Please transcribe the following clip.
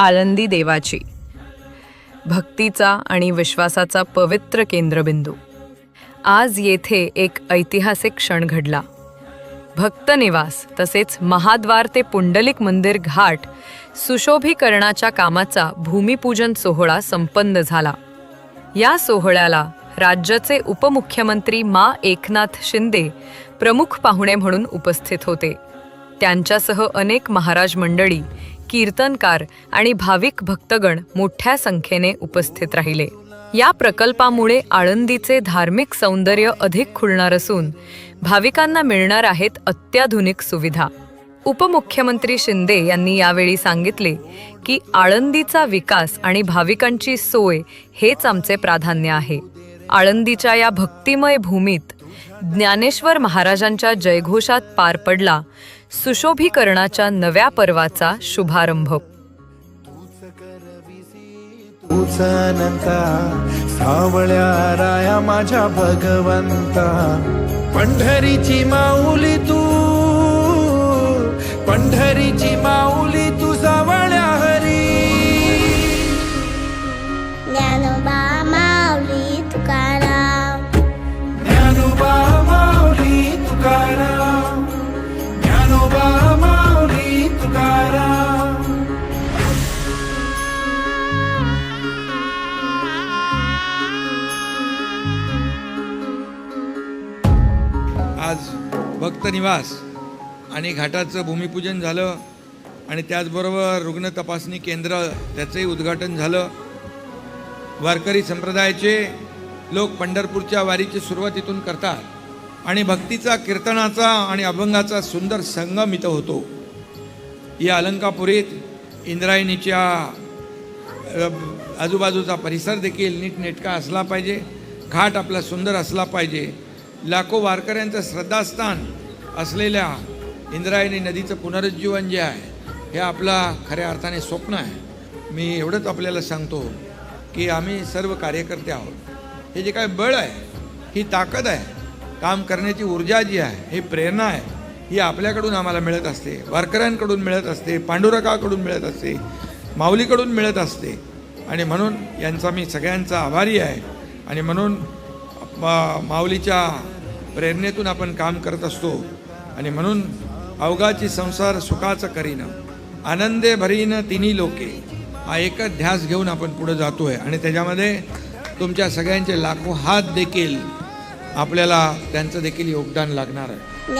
आळंदी देवाची. भक्तीचा आणि विश्वासाचा पवित्र केंद्रबिंदू. आज येथे एक ऐतिहासिक क्षण घडला. भक्त निवास तसेच महाद्वार ते पुंडलिक मंदिर घाट सुशोभीकरणाच्या कामाचा भूमिपूजन सोहळा संपन्न झाला. या सोहळ्याला राज्याचे उपमुख्यमंत्री मा. एकनाथ शिंदे प्रमुख पाहुणे म्हणून उपस्थित होते. त्यांच्यासह अनेक महाराज मंडळी कीर्तनकार आणि भाविक भक्तगण मोठ्या संख्येने उपस्थित राहिले. या प्रकल्पामुळे आळंदीचे धार्मिक सौंदर्य अधिक खुलणार असून भाविकांना मिळणार आहेत अत्याधुनिक सुविधा. उपमुख्यमंत्री शिंदे यांनी यावेळी सांगितले की आळंदीचा विकास आणि भाविकांची सोय हेच आमचे प्राधान्य आहे. आळंदीच्या या भक्तिमय भूमीत ज्ञानेश्वर महाराजांच्या जयघोषात पार पडला सुशोभीकरणाच्या नव्या पर्वाचा शुभारंभ. सावळ्या राया माझ्या भगवंता. पंढरीची माऊली तू आज भक्त निवास आणि घाटाचं भूमिपूजन झालं आणि त्याचबरोबर रुग्ण तपासणी केंद्र त्याचंही उद्घाटन झालं. वारकरी संप्रदायाचे लोक पंढरपूरच्या वारीची सुरुवात इथून करतात आणि भक्तीचा कीर्तनाचा आणि अभंगाचा सुंदर संगम इथं होतो. या अलंकापुरीत इंद्रायणीच्या आजूबाजूचा परिसर देखील नीटनेटका असला पाहिजे. घाट आपला सुंदर असला पाहिजे. लाखो वारकऱ्यांचं श्रद्धास्थान असलेल्या इंद्रायणी नदीचं पुनरुज्जीवन जे आहे हे आपला खऱ्या अर्थाने स्वप्न आहे. मी एवढंच आपल्याला सांगतो की आम्ही सर्व कार्यकर्ते आहोत. हे जे काय बळ आहे ही ताकद आहे काम करण्याची ऊर्जा जी आहे ही प्रेरणा आहे ही आपल्याकडून आम्हाला मिळत असते वारकऱ्यांकडून मिळत असते पांडुरकाकडून मिळत असते माऊलीकडून मिळत असते. आणि म्हणून यांचा मी सगळ्यांचा आभारी आहे. आणि म्हणून मा माऊलीच्या प्रेरणेतून आपण काम करत असतो. आणि म्हणून अवघाची संसार सुखाचं करीन. आनंदे भरीन तिन्ही लोके. हा एकच ध्यास घेऊन आपण पुढे जातो आहे आणि त्याच्यामध्ये तुमच्या सगळ्यांचे लाखो हात देखील आपल्याला त्यांचं देखील योगदान लागणार आहे.